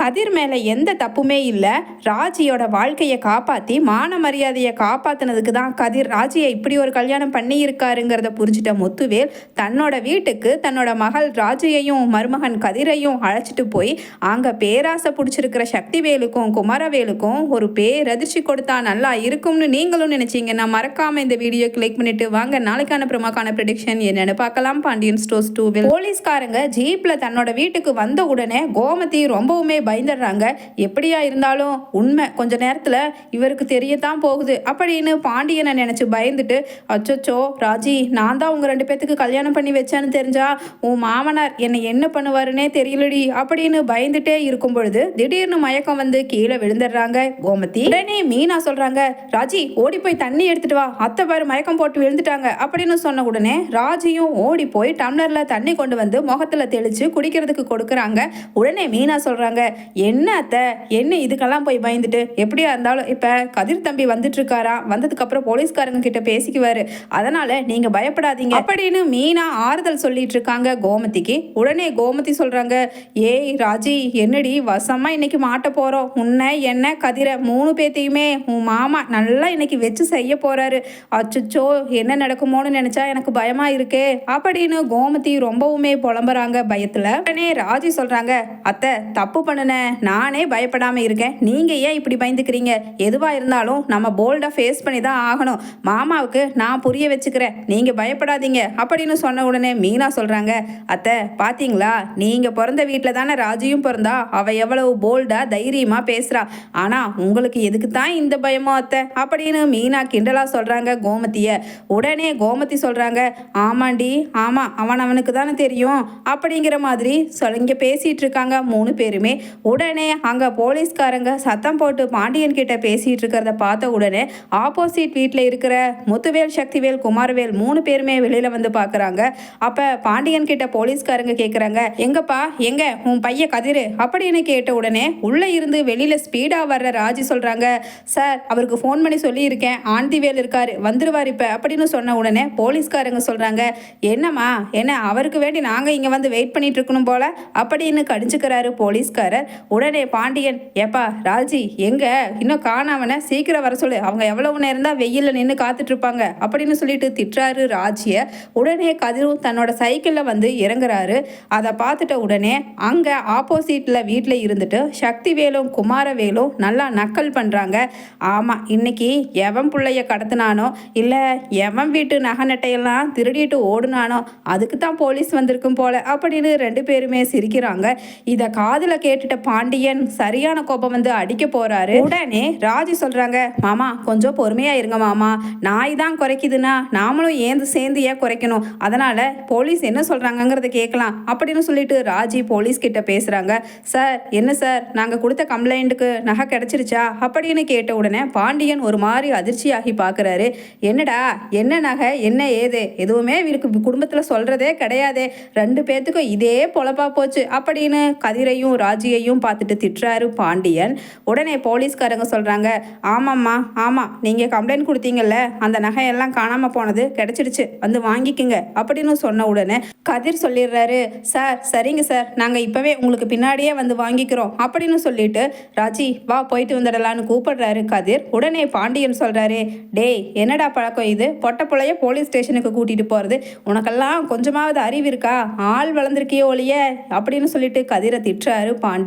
கதிர் மேலே எந்த தப்புமே இல்லை. ராஜியோட வாழ்க்கையை காப்பாற்றி மான மரியாதையை காப்பாற்றினதுக்கு தான் கதிர் ராஜியை இப்படி ஒரு கல்யாணம் பண்ணியிருக்காருங்கிறத புரிஞ்சிட்ட முத்துவேல் தன்னோட வீட்டுக்கு தன்னோட மகள் ராஜியையும் மருமகன் கதிரையும் அழைச்சிட்டு போய் அங்கே பேராசை பிடிச்சிருக்கிற சக்திவேலுக்கும் குமாரவேலுக்கும் ஒரு பேரதிர்ச்சி கொடுத்தா நல்லா இருக்கும்னு நீங்களும் நினைச்சீங்கன்னா மறக்காமல் இந்த வீடியோ கிளிக் பண்ணிட்டு வாங்க. நாளைக்கான பிரமாக்கான ப்ரெடிக்ஷன் என்னென்னு பார்க்கலாம். பாண்டியன் ஸ்டோர்ஸ் டூவில் போலீஸ்காரங்க ஜீப்பில் தன்னோட வீட்டுக்கு வந்த உடனே கோமதி ரொம்பவுமே பயந்துடுறாங்க. எப்படியா இருந்தாலும் உண்மை. கொஞ்ச நேரத்தில் இவருக்கு தெரியத்தான் போகுது. அப்படின்னு பாண்டியனை நினச்சி பயந்துட்டு அச்சோச்சோ ராஜி நான் தான் உங்கள் ரெண்டு பேத்துக்கு கல்யாணம் பண்ணி வச்சேன்னு தெரிஞ்சா உன் மாமனார் என்னை என்ன பண்ணுவாருன்னே தெரியலடி அப்படின்னு பயந்துட்டே இருக்கும் பொழுது திடீர்னு மயக்கம் வந்து கீழே விழுந்துடுறாங்க கோமதி. உடனே மீனா சொல்கிறாங்க ராஜி ஓடி போய் தண்ணி எடுத்துட்டு வா. அத்தை பாரு மயக்கம் போட்டு விழுந்துட்டாங்க. அப்படின்னு சொன்ன உடனே ராஜியும் ஓடி போய் டம்ளரில் தண்ணி கொண்டு வந்து முகத்தில் தெளித்து குடிக்கிறதுக்கு கொடுக்குறாங்க. உடனே மீனா சொல்கிறாங்க என்ன அத்தை? என்ன இதுக்கெல்லாம் போய் பயந்துட்டு? எப்படியா இருந்தாலும் இப்போ கதிர் தம்பி வந்துட்டு இருக்காரா வந்ததுக்கப்புறம் போலீஸ்காரங்க கிட்ட பேசிக்குவாரு. அதனால நீங்க பயப்படாதீங்க. அப்படின்னு மீனா ஆறுதல் சொல்லிட்டு இருக்காங்க கோமதிக்கு. உடனே கோமதி சொல்றாங்க ஏய் ராஜி என்னடி வசமா இன்னைக்கு மாட்ட போறோம் உன்னை என்ன கதிரை மூணு பேத்தையுமே உன் மாமா நல்லா இன்னைக்கு வச்சு செய்ய போறாரு. அச்சோ என்ன நடக்குமோன்னு நினைச்சா எனக்கு பயமா இருக்கே. அப்படின்னு கோமதி ரொம்பவுமே புலம்புறாங்க பயத்துல. உடனே ராஜி சொல்றாங்க அத்தை தப்பு பண்ண பண்ணுனேன் நானே பயப்படாமல் இருக்கேன். நீங்கள் ஏன் இப்படி பயந்துக்கிறீங்க? எதுவாக இருந்தாலும் நம்ம போல்டாக ஃபேஸ் பண்ணி தான் ஆகணும். மாமாவுக்கு நான் புரிய வச்சுக்கிறேன். நீங்கள் பயப்படாதீங்க. அப்படின்னு சொன்ன உடனே மீனா சொல்கிறாங்க அத்தை பார்த்தீங்களா நீங்கள் பிறந்த வீட்டில் தானே ராஜியும் பிறந்தா? அவள் எவ்வளவு போல்டாக தைரியமாக பேசுகிறா ஆனால் உங்களுக்கு எதுக்கு தான் இந்த பயமோ அத்தை? அப்படின்னு மீனா கிண்டலாக சொல்கிறாங்க கோமத்தியை உடனே கோமதி சொல்கிறாங்க ஆமாண்டி ஆமாம் அவன் அவனுக்கு தானே தெரியும். அப்படிங்கிற மாதிரி சொல் இங்கே பேசிகிட்டு இருக்காங்க மூணு பேருமே. உடனே அங்கே போலீஸ்காரங்க சத்தம் போட்டு பாண்டியன் கிட்ட பேசிட்டு இருக்கிறத பார்த்த உடனே ஆப்போசிட் வீட்டில் இருக்கிற முத்துவேல் சக்திவேல் குமாரவேல் மூணு பேருமே வெளியில் வந்து பார்க்குறாங்க அப்போ பாண்டியன் கிட்ட போலீஸ்காரங்க கேட்குறாங்க எங்கப்பா? எங்க? உன் பையன் கதிரு? அப்படின்னு கேட்ட உடனே உள்ளே இருந்து வெளியில் ஸ்பீடாக வர்ற ராஜி சொல்கிறாங்க சார் அவருக்கு ஃபோன் பண்ணி சொல்லியிருக்கேன். ஆண்டிவேல் இருக்காரு. வந்துருவார் இப்போ. அப்படின்னு சொன்ன உடனே போலீஸ்காரங்க சொல்கிறாங்க என்னம்மா? என்ன அவருக்கு வேண்டி நாங்கள் இங்கே வந்து வெயிட் பண்ணிட்டு இருக்கணும் போல? அப்படின்னு கடிச்சுக்கிறாரு போலீஸ்காரர். உடனே பாண்டியன் ஏப்பா ராஜி எங்க? இன்னும் காணாமன சீக்கிரம் வர சொல்லு. அவங்க எவ்வளவு நேரம் தான் வெயில்ல நின்று காத்துட்டு இருப்பாங்க அப்படின்னு சொல்லிட்டு திட்டுறாரு ராஜிய உடனே கதிரும் தன்னோட சைக்கிள்ல வந்து இறங்குறாரு. அதை பார்த்துட்ட உடனே அங்க ஆப்போசிட்ல வீட்டில் இருந்துட்டு சக்திவேலும் குமாரவேலும் நல்லா நக்கல் பண்றாங்க. ஆமா இன்னைக்கு எவன் பிள்ளைய கடத்தினானோ இல்ல எவன் வீட்டு நகை நட்டையெல்லாம் திருடிட்டு ஓடுனானோ அதுக்கு தான் போலீஸ் வந்திருக்கும் போல அப்படின்னு ரெண்டு பேருமே சிரிக்கிறாங்க. இதை காதில் கேட்டு கேட்டுட்ட பாண்டியன் சரியான கோபம் வந்து அடிக்க போறாரு. உடனே ராஜி சொல்றாங்க மாமா கொஞ்சம் பொறுமையா இருங்க மாமா. நாய் தான் குறைக்குதுன்னா நாமளும் ஏந்து சேர்ந்து ஏன் குறைக்கணும்? அதனால போலீஸ் என்ன சொல்றாங்கிறத கேட்கலாம் அப்படின்னு சொல்லிட்டு ராஜி போலீஸ் கிட்ட பேசுறாங்க. சார் என்ன சார்? நாங்க கொடுத்த கம்ப்ளைண்ட்டுக்கு நகை கிடைச்சிருச்சா? அப்படின்னு கேட்ட உடனே பாண்டியன் ஒரு மாதிரி அதிர்ச்சியாகி பாக்குறாரு. என்னடா? என்ன நகை? என்ன ஏது? எதுவுமே இவருக்கு குடும்பத்துல சொல்றதே கிடையாதே. ரெண்டு பேர்த்துக்கும் இதே பொழப்பா போச்சு அப்படின்னு கதிரையும் ராஜியையும் பார்த்துட்டு திட்டுறாரு பாண்டியன். உடனே போலீஸ்காரங்க சொல்றாங்க ஆமாம்மா ஆமாம் நீங்கள் கம்ப்ளைண்ட் கொடுத்தீங்கல்ல அந்த நகையெல்லாம் காணாமல் போனது கிடைச்சிடுச்சு வந்து வாங்கிக்கோங்க அப்படின்னு சொன்ன உடனே கதிர் சொல்லிடுறாரு சார் சரிங்க சார் நாங்கள் இப்போவே உங்களுக்கு பின்னாடியே வந்து வாங்கிக்கிறோம் அப்படின்னு சொல்லிட்டு ராஜி வா போயிட்டு வந்துடலான்னு கூப்பிடுறாரு கதிர். உடனே பாண்டியன் சொல்கிறாரு டேய் என்னடா பழக்கம் இது? பொட்ட போலீஸ் ஸ்டேஷனுக்கு கூட்டிகிட்டு போகிறது உனக்கெல்லாம் கொஞ்சமாவது அறிவு இருக்கா? ஆள் வளர்ந்துருக்கியோ ஒழிய அப்படின்னு சொல்லிட்டு கதிரை திட்டுறாரு பாண்டியன்.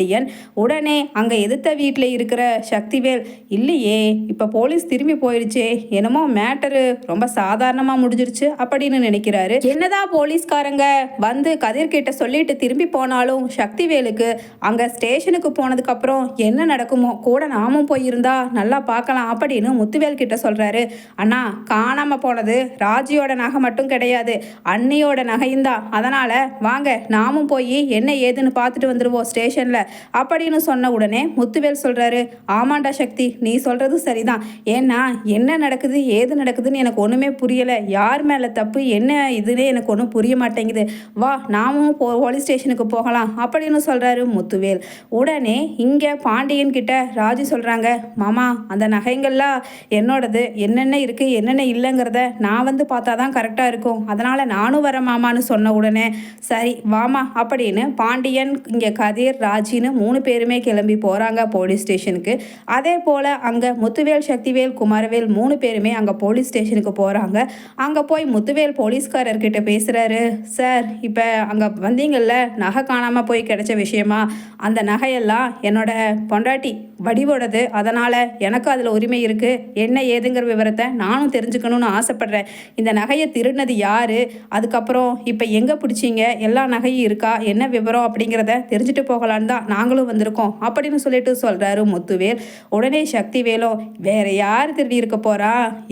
உடனே அங்கே எதிர்த்த வீட்டில் இருக்கிற சக்திவேல் இல்லையே இப்போ போலீஸ் திரும்பி போயிடுச்சே என்னமோ மேட்டரு ரொம்ப சாதாரணமாக முடிஞ்சிருச்சு அப்படின்னு நினைக்கிறாரு. என்னதான் போலீஸ்காரங்க வந்து கதிர்கிட்ட சொல்லிட்டு திரும்பி போனாலும் சக்திவேலுக்கு அங்கே ஸ்டேஷனுக்கு போனதுக்கப்புறம் என்ன நடக்குமோ கூட நாமும் போயிருந்தா நல்லா பார்க்கலாம் அப்படின்னு முத்துவேல் கிட்ட சொல்கிறாரு அண்ணா காணாமல் போனது ராஜியோட நகை மட்டும் கிடையாது அன்னையோட நகையும் தான். அதனால் வாங்க நாமும் போய் என்ன ஏதுன்னு பார்த்துட்டு வந்துடுவோம் ஸ்டேஷனில். அப்படின்னு சொன்ன உடனே முத்துவேல் சொல்கிறாரு ஆமாண்டா சக்தி நீ சொல்கிறது சரிதான். ஏன்னா என்ன நடக்குது ஏது நடக்குதுன்னு எனக்கு ஒன்றுமே புரியலை. யார் மேலே தப்பு என்ன இதுனே எனக்கு ஒன்றும் புரிய மாட்டேங்குது. வா நாமும் போ போலீஸ் ஸ்டேஷனுக்கு போகலாம் அப்படின்னு சொல்கிறாரு முத்துவேல். உடனே இங்கே பாண்டியன் கிட்ட ராஜி சொல்கிறாங்க மாமா அந்த நகைங்கள்லாம் என்னோடது என்னென்ன இருக்குது என்னென்ன இல்லைங்கிறத நான் வந்து பார்த்தா தான் கரெக்டாக இருக்கும். அதனால் நானும் வரேன் மாமான்னு சொன்ன உடனே சரி வாமா அப்படின்னு பாண்டியன் இங்கே கதிர் ராஜி ராஜின்னு மூணு பேருமே கிளம்பி போகிறாங்க போலீஸ் ஸ்டேஷனுக்கு. அதே போல் அங்கே முத்துவேல் சக்திவேல் குமாரவேல் மூணு பேருமே அங்கே போலீஸ் ஸ்டேஷனுக்கு போகிறாங்க அங்கே போய் முத்துவேல் போலீஸ்காரர்கிட்ட பேசுகிறாரு சார் இப்போ அங்கே வந்தீங்கள்ல நகை காணாமல் போய் கிடச்ச விஷயமா? அந்த நகையெல்லாம் என்னோட பொண்டாட்டி வடிவோடது அதனால் எனக்கும் அதில் உரிமை இருக்குது என்ன ஏதுங்கிற விவரத்தை நானும் தெரிஞ்சுக்கணும்னு ஆசைப்பட்றேன். இந்த நகையை திருடினது யார்? அதுக்கப்புறம் இப்போ எங்கே பிடிச்சிங்க? எல்லா நகையும் இருக்கா? என்ன விவரம் அப்படிங்கிறத தெரிஞ்சுட்டு போகலான்னு தான் நாங்களும் வந்திருக்கோம். அப்படின்னு சொல்லிட்டு சொல்கிறாரு முத்துவேல். உடனே சக்தி வேலும் வேறு யார் திருடி இருக்க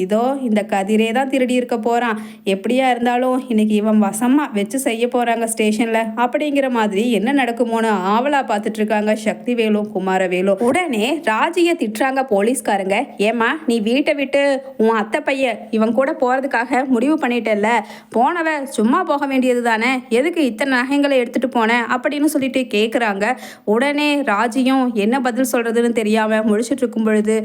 இதோ இந்த கதிரே தான் திருடி இருக்க போகிறான் எப்படியா இருந்தாலும் இன்னைக்கு இவன் வசமாக வச்சு செய்ய போகிறாங்க ஸ்டேஷனில். அப்படிங்கிற மாதிரி என்ன நடக்குமோன்னு ஆவலா பார்த்துட்ருக்காங்க சக்தி வேலும் குமாரவேலும் உடனே ராஜியை திட்டுறாங்க போலீஸ்காரங்க. ஏம்மா நீ வீட்டை விட்டு உன் அத்தை பையன் இவன் கூட போகிறதுக்காக முடிவு பண்ணிட்டல்ல? போனவ சும்மா போக வேண்டியது தானே? எதுக்கு இத்தனை நகைங்களை எடுத்துகிட்டு போனேன் அப்படின்னு சொல்லிட்டு கேட்குறாங்க உடனே ராஜியும் என்ன பதில் சொல்கிறதுன்னு தெரியாமல் முழிச்சிட்டு இருக்கும் பொழுது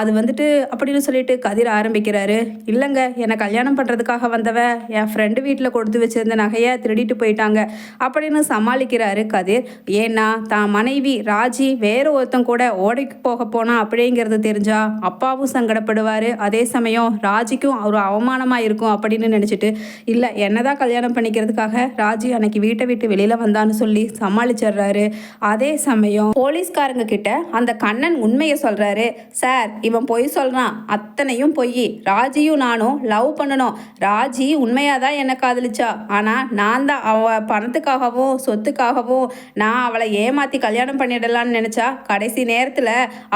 அது வந்துட்டு அப்படின்னு சொல்லிட்டு கதிர் ஆரம்பிக்கிறாரு. இல்லைங்க என்னை கல்யாணம் பண்ணுறதுக்காக வந்தவ என் ஃப்ரெண்டு வீட்டில் கொடுத்து வச்சிருந்த நகையை திருடிட்டு போயிட்டாங்க அப்படின்னு சமாளிக்கிறாரு கதிர். ஏன்னா தான் மனைவி ராஜி வேற ஒருத்தன் கூட ஓடைக்கு போக போனா அப்படிங்கிறது தெரிஞ்சா அப்பாவும் சங்கடப்படுவார். அதே சமயம் ராஜிக்கும் ஒரு அவமானமாக இருக்கும் அப்படின்னு நினச்சிட்டு இல்லை என்னதான் கல்யாணம் பண்ணிக்கிறதுக்காக ராஜி அன்னைக்கு வீட்டை விட்டு வெளியில் வந்தான்னு சொல்லி சமாளிச்சிடுறாரு. அதே சமயம் போலீஸ்காரங்க கிட்ட அந்த கண்ணன் உண்மையை சொல்கிறாரு சார் இவன் பொய் சொல்கிறான் அத்தனையும் பொய். ராஜியும் நானும் லவ் பண்ணணும். ராஜி உண்மையாக தான் என்னை காதலிச்சா. ஆனால் நான் தான் அவள் பணத்துக்காகவும் சொத்துக்காகவும் நான் அவளை ஏமாற்றி கல்யாணம் பண்ணிடலான்னு நினச்சா கடைசி நேரத்தில்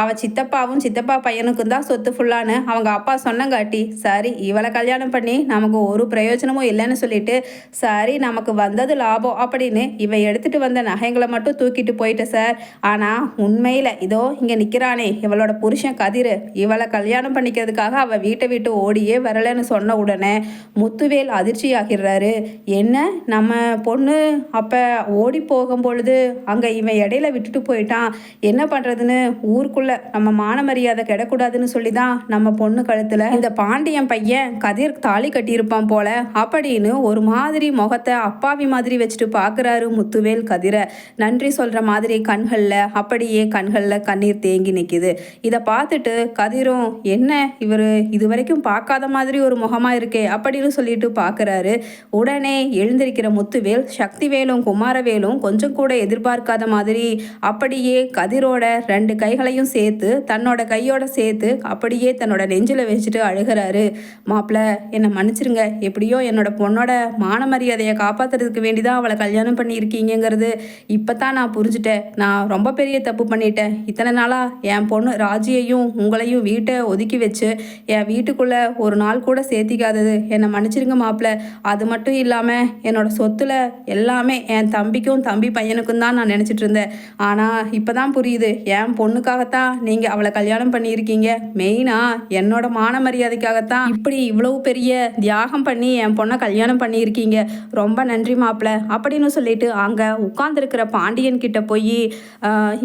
அவள் சித்தப்பாவும் சித்தப்பா பையனுக்கும் தான் சொத்து ஃபுல்லான்னு அவங்க அப்பா சொன்னங்காட்டி சரி இவளை கல்யாணம் பண்ணி நமக்கு ஒரு பிரயோஜனமும் இல்லைன்னு சொல்லிட்டு சரி நமக்கு வந்தது லாபம் அப்படின்னு இவன் எடுத்துகிட்டு வந்த நகைங்களை மட்டும் தூக்கிட்டு போயிட்ட சார் ஆனால் உண்மையில் இதோ இங்கே நிற்கிறானே இவளோட புருஷன் கதிர். இவளை கல்யாணம் பண்ணிக்கிறதுக்காக அவள் வீட்டை விட்டு ஓடியே வரலைன்னு சொன்ன உடனே முத்துவேல் அதிர்ச்சி ஆகிடுறாரு என்ன? நம்ம பொண்ணு அப்போ ஓடி போகும் பொழுது அங்கே இவன் இடையில விட்டுட்டு போயிட்டான். என்ன பண்ணுறதுன்னு ஊருக்குள்ளே நம்ம மான மரியாதை கிடக்கூடாதுன்னு சொல்லி தான் நம்ம பொண்ணு கழுத்தில் இந்த பாண்டியன் பையன் கதிர் தாலி கட்டியிருப்பான் போல அப்படின்னு ஒரு மாதிரி முகத்தை அப்பாவி மாதிரி வச்சுட்டு பார்க்குறாரு முத்துவேல் கதிரை. நன்றி சொல்கிற மாதிரி கண்களில் அப்படியே கண்களில் கண்ணீர் தேங்கி நிற்கிது இதை பார்த்துட்டு கதிரும் என்ன இவர் இது வரைக்கும் பார்க்காத மாதிரி ஒரு முகமாக இருக்கே அப்படின்னு சொல்லிட்டு பார்க்குறாரு உடனே எழுந்திருக்கிற முத்துவேல் சக்திவேலும் குமாரவேலும் கொஞ்சம் கூட எதிர்பார்க்காத மாதிரி அப்படியே கதிரோட ரெண்டு கைகளையும் சேர்த்து தன்னோட கையோட சேர்த்து அப்படியே தன்னோட நெஞ்சில் வச்சுட்டு அழுகிறாரு. மாப்பிள்ள என்னை மன்னிச்சிருங்க. எப்படியோ என்னோட பொண்ணோட மான மரியாதையை காப்பாத்துறதுக்கு வேண்டி தான் அவளை கல்யாணம் பண்ணியிருக்கீங்கிறது இப்போ தான் நான் புரிஞ்சுட்டேன். நான் ரொம்ப பெரிய தப்பு பண்ணிட்டேன். இத்தனை நாளாக என் பொண்ணு ராஜியையும் உங்களையும் வீட்டை ஒதுக்கி வச்சு என் வீட்டுக்குள்ளே ஒரு நாள் கூட சேர்த்திக்காதது. என்னை மன்னிச்சிருங்க மாப்பிள்ள அது மட்டும் இல்லாமல் என்னோட சொத்தில் எல்லாமே என் தம்பிக்கும் தம்பி பையனுக்கும் தான் நான் நினச்சிட்டு இருந்தேன். ஆனால் இப்போ தான் புரியுது. என் பொண்ணுக்காகத்தான் நீங்கள் அவளை கல்யாணம் பண்ணியிருக்கீங்க. மெயினாக என்னோட மான மரியாதைக்காகத்தான் இப்படி இவ்வளவு பெரிய தியாகம் பண்ணி என் பொண்ணை கல்யாணம் பண்ணியிருக்கீங்க. ரொம்ப நன்றி மாப்பிள்ள அப்படின்னு சொல்லிட்டு அங்கே உட்காந்துருக்கிற பாண்டியன் கிட்ட போய்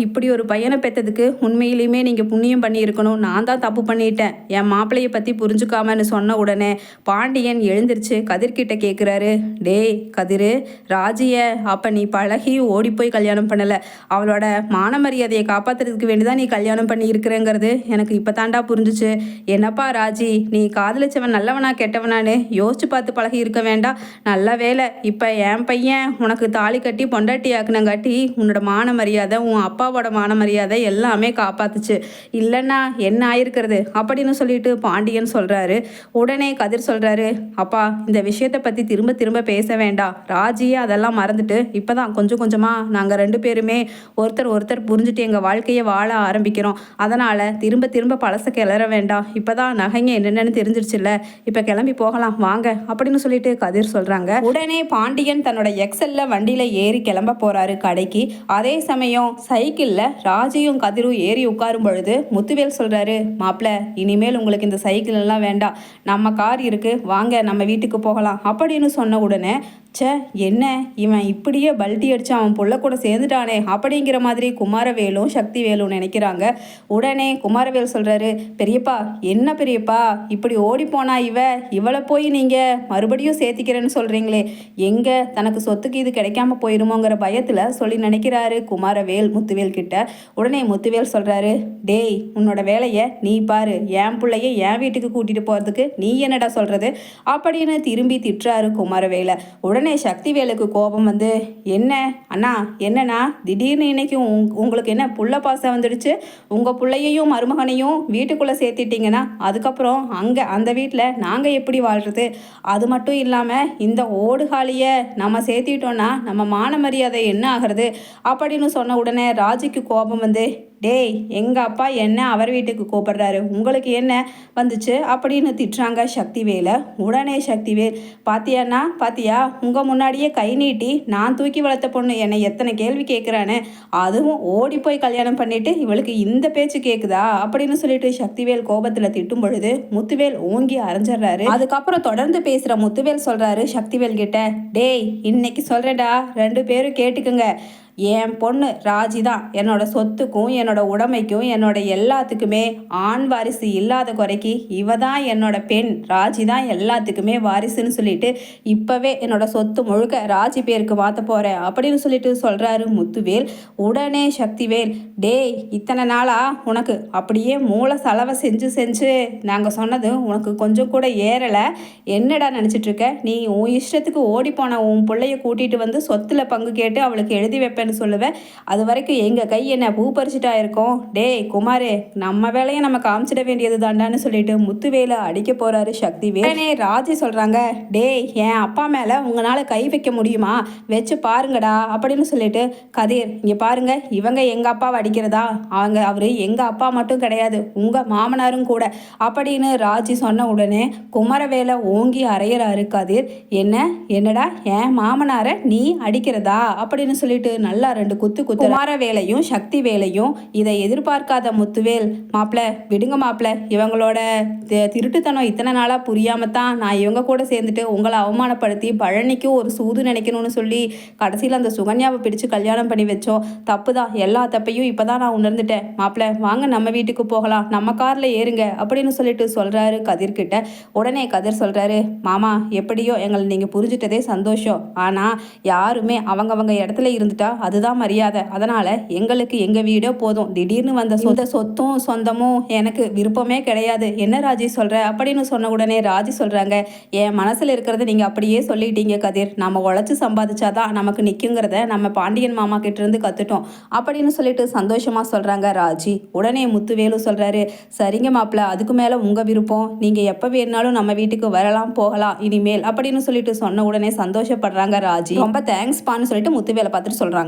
இப்படி ஒரு பையனை பெற்றதுக்கு உண்மையிலையுமே நீங்கள் புண்ணியம் பண்ணியிருக்கணும். நான் தான் தப்பு பண்ணிட்டேன். என் மாப்பிள்ளையை பற்றி புரிஞ்சுக்காமன்னு சொன்ன உடனே பாண்டியன் எழுந்திருச்சு கதிர்கிட்ட கேட்குறாரு டேய் கதிர் ராஜிய அப்போ நீ பழகி ஓடி போய் கல்யாணம் பண்ணலை. அவளோட மான மரியாதையை காப்பாத்துறதுக்கு வேண்டி தான் நீ கல்யாணம் பண்ணி இருக்கிறேங்கிறது. எனக்கு இப்போ தாண்டா புரிஞ்சுச்சு. என்னப்பா ராஜி நீ காதலிச்சவன் நல்லவனா கெட்டவனான்னு யோசிச்சு பார்த்து பழகி இருக்க வேண்டாம். நல்ல வேலை இப்போ என் பையன் உனக்கு தாலி கட்டி பொண்டாட்டி ஆக்குனங்காட்டி உன்னோட மான மரியாதை உன் அப்பாவோட மான மரியாதை எல்லாமே காப்பாத்துச்சு. இல்லைன்னா என்ன ஆயிருக்கிறது? அப்படின்னு சொல்லிட்டு பாண்டியன் சொல்கிறாரு உடனே கதிர் சொல்கிறாரு அப்பா இந்த விஷயத்தை பற்றி திரும்ப திரும்ப பேச வேண்டாம். ராஜியே அதெல்லாம் மறந்துட்டு இப்போ தான் கொஞ்சம் கொஞ்சமாக நாங்கள் ரெண்டு பேருமே ஒருத்தர் ஒருத்தர் புரிஞ்சுட்டு எங்கள் வாழ்க்கையை வாழ ஆரம்பிக்கிறோம். அதனால் திரும்ப திரும்ப பழசை கிளற வேண்டாம். இப்போ தான் நகைங்க என்னென்னு தெரிஞ்சிருச்சுல்ல. இப்போ கிளம்பி போகலாம். வாங்க. அப்படின்னு சொல்லிட்டு கதிர் சொல்கிறாங்க உடனே பாண்டியன் தன்னோட எக்ஸல்ல வண்டியில் ஏறி கிளம்ப போகிறாரு கடைக்கு. அதே சமயம் சைக்கிளில் ராஜியும் கதிரும் ஏறி உட்காரும் பொழுது முத்துவேல் சொல்கிறாரு மாப்பிள்ள இனிமேல் உங்களுக்கு இந்த சைக்கிள் எல்லாம் வேண்டாம். நம்ம கார் இருக்குது வாங்க நம்ம வீட்டுக்கு போகலாம். அப்படின்னு சொன்ன உடனே ச்சே என்ன? இவன் இப்படியே பல்ட்டி அடிச்சு அவன் புள்ள கூட சேர்ந்துட்டானே. அப்படிங்கிற மாதிரி குமாரவேலும் சக்தி வேலும் நினைக்கிறாங்க. உடனே குமாரவேல் சொல்கிறாரு பெரியப்பா என்ன பெரியப்பா? இப்படி ஓடி போனா இவ? இவளை போய் நீங்கள் மறுபடியும் சேர்த்திக்கிறேன்னு சொல்கிறீங்களே எங்கே? தனக்கு சொத்துக்கு இது கிடைக்காம போயிருமோங்கிற பயத்தில் சொல்லி நினைக்கிறாரு குமாரவேல் முத்துவேல் கிட்ட. உடனே முத்துவேல் சொல்கிறாரு டேய் உன்னோட வேலையை நீ பாரு. என் பிள்ளைய என் வீட்டுக்கு கூட்டிகிட்டு போகிறதுக்கு நீ என்னடா சொல்கிறது அப்படின்னு திரும்பி திட்டுறாரு குமாரவேலை. உடனே உடனே சக்திவேலுக்கு கோபம் வந்து என்ன? அண்ணா என்னண்ணா? திடீர்னு இன்னைக்கு உங் உங்களுக்கு என்ன புள்ள பாசம் வந்துடுச்சு? உங்கள் பிள்ளையையும் மருமகனையும் வீட்டுக்குள்ளே சேர்த்திட்டீங்கன்னா அதுக்கப்புறம் அங்கே அந்த வீட்டில் நாங்கள் எப்படி வாழ்கிறது அது மட்டும் இல்லாமல் இந்த ஓடுகாலியை நம்ம சேர்த்திட்டோன்னா நம்ம மான மரியாதை என்ன ஆகிறது? அப்படின்னு சொன்ன உடனே ராஜுக்கு கோபம் வந்து டேய் எங்கள் அப்பா என்ன அவர் வீட்டுக்கு கூப்பிடுறாரு? உங்களுக்கு என்ன வந்துச்சு? அப்படின்னு திட்டுறாங்க சக்திவேலை. உடனே சக்திவேல் பாத்தியாண்ணா பாத்தியா உங்கள் முன்னாடியே கை நீட்டி நான் தூக்கி வளர்த்த பொண்ணு என்னை எத்தனை கேள்வி கேட்குறான்னு அதுவும் ஓடி போய் கல்யாணம் பண்ணிட்டு இவளுக்கு இந்த பேச்சு கேட்குதா அப்படின்னு சொல்லிட்டு சக்திவேல் கோபத்தில் திட்டும் பொழுது முத்துவேல் ஓங்கி அரைஞ்சிடுறாரு. அதுக்கப்புறம் தொடர்ந்து பேசுகிற முத்துவேல் சொல்கிறாரு சக்திவேல் கிட்ட டேய் இன்னைக்கு சொல்கிறேடா ரெண்டு பேரும் கேட்டுக்குங்க. என் பொண்ணு ராஜி தான் என்னோட சொத்துக்கும் என்னோட உடமைக்கும் என்னோட எல்லாத்துக்குமே ஆண் வாரிசு இல்லாத குறைக்கு இவ தான் என்னோட பெண் ராஜி தான் எல்லாத்துக்குமே வாரிசுன்னு சொல்லிட்டு இப்போவே என்னோட சொத்து முழுக்க ராஜி பேருக்கு மாற்ற போகிறேன் அப்படின்னு சொல்லிட்டு சொல்கிறாரு முத்துவேல். உடனே சக்திவேல் டேய் இத்தனை நாளா உனக்கு அப்படியே மூளை செலவை செஞ்சு செஞ்சு நாங்கள் சொன்னது உனக்கு கொஞ்சம் கூட ஏறலை. என்னடா நினச்சிட்ருக்க நீ உன் இஷ்டத்துக்கு ஓடி போன உன் பிள்ளைய கூட்டிகிட்டு வந்து சொத்தில் பங்கு கேட்டு அவளுக்கு எழுதி வைப்பேன் வைப்பேன்னு சொல்லுவேன். அது வரைக்கும் எங்கள் கை என்ன பூ பறிச்சுட்டா இருக்கோம்? டேய் குமாரே நம்ம வேலையை நம்ம காமிச்சிட வேண்டியது தாண்டான்னு சொல்லிட்டு முத்துவேல அடிக்க போகிறாரு சக்தி வேணே ராஜி சொல்கிறாங்க டேய் என் அப்பா மேலே உங்களால் கை வைக்க முடியுமா? வச்சு பாருங்கடா அப்படின்னு சொல்லிட்டு கதிர் இங்கே பாருங்க இவங்க எங்கள் அப்பாவை அடிக்கிறதா? அவங்க அவர் எங்கள் அப்பா மட்டும் கிடையாது உங்கள் மாமனாரும் கூட அப்படின்னு ராஜி சொன்ன உடனே குமரவேலை ஓங்கி அறையிறாரு கதிர். என்ன என்னடா என் மாமனாரை நீ அடிக்கிறதா? அப்படின்னு சொல்லிட்டு நல்ல ரெண்டு குத்து குத்து குமார வேலையும் சக்தி வேலையும் இதை எதிர்பார்க்காத முத்துவேல். மாப்பிள விடுங்க மாப்பிள. இவங்களோட திருட்டுத்தனம் இத்தனை நாளாக புரியாம தான் நான் இவங்க கூட சேர்ந்துட்டு உங்களை அவமானப்படுத்தி பழனிக்கும் ஒரு சூது நினைக்கணும்னு சொல்லி கடைசியில் அந்த சுகன்யாவை பிடிச்சு கல்யாணம் பண்ணி வச்சோம். தப்பு தான் எல்லா தப்பையும் இப்போ தான் நான் உணர்ந்துட்டேன். மாப்பிள வாங்க நம்ம வீட்டுக்கு போகலாம். நம்ம காரில் ஏறுங்க அப்படின்னு சொல்லிட்டு சொல்கிறாரு கதிர்கிட்ட உடனே கதிர் சொல்கிறாரு மாமா எப்படியோ எங்களை நீங்கள் புரிஞ்சுட்டதே சந்தோஷம். ஆனால் யாருமே அவங்கவங்க இடத்துல இருந்துட்டா அதுதான் மரியாதை. அதனால் எங்களுக்கு எங்கள் வீடோ போதும். திடீர்னு வந்த சொந்த சொத்தும் சொந்தமும் எனக்கு விருப்பமே கிடையாது. என்ன ராஜி சொல்கிற அப்படின்னு சொன்ன உடனே ராஜி சொல்கிறாங்க என் மனசில் இருக்கிறத நீங்கள் அப்படியே சொல்லிட்டீங்க கதிர். நம்ம உழைச்சி சம்பாதிச்சாதான் நமக்கு நிற்குங்கிறத நம்ம பாண்டியன் மாமா கிட்ட இருந்து கற்றுட்டோம் அப்படின்னு சொல்லிட்டு சந்தோஷமாக சொல்கிறாங்க ராஜி. உடனே முத்துவேலு சொல்கிறாரு சரிங்க மாப்பிள்ள அதுக்கு மேலே உங்கள் விருப்பம். நீங்கள் எப்போ வேணாலும் நம்ம வீட்டுக்கு வரலாம் போகலாம் இனிமேல். அப்படின்னு சொல்லிட்டு சொன்ன உடனே சந்தோஷப்படுறாங்க ராஜி. ரொம்ப தேங்க்ஸ்பான்னு சொல்லிட்டு முத்துவேலை பார்த்துட்டு சொல்கிறாங்க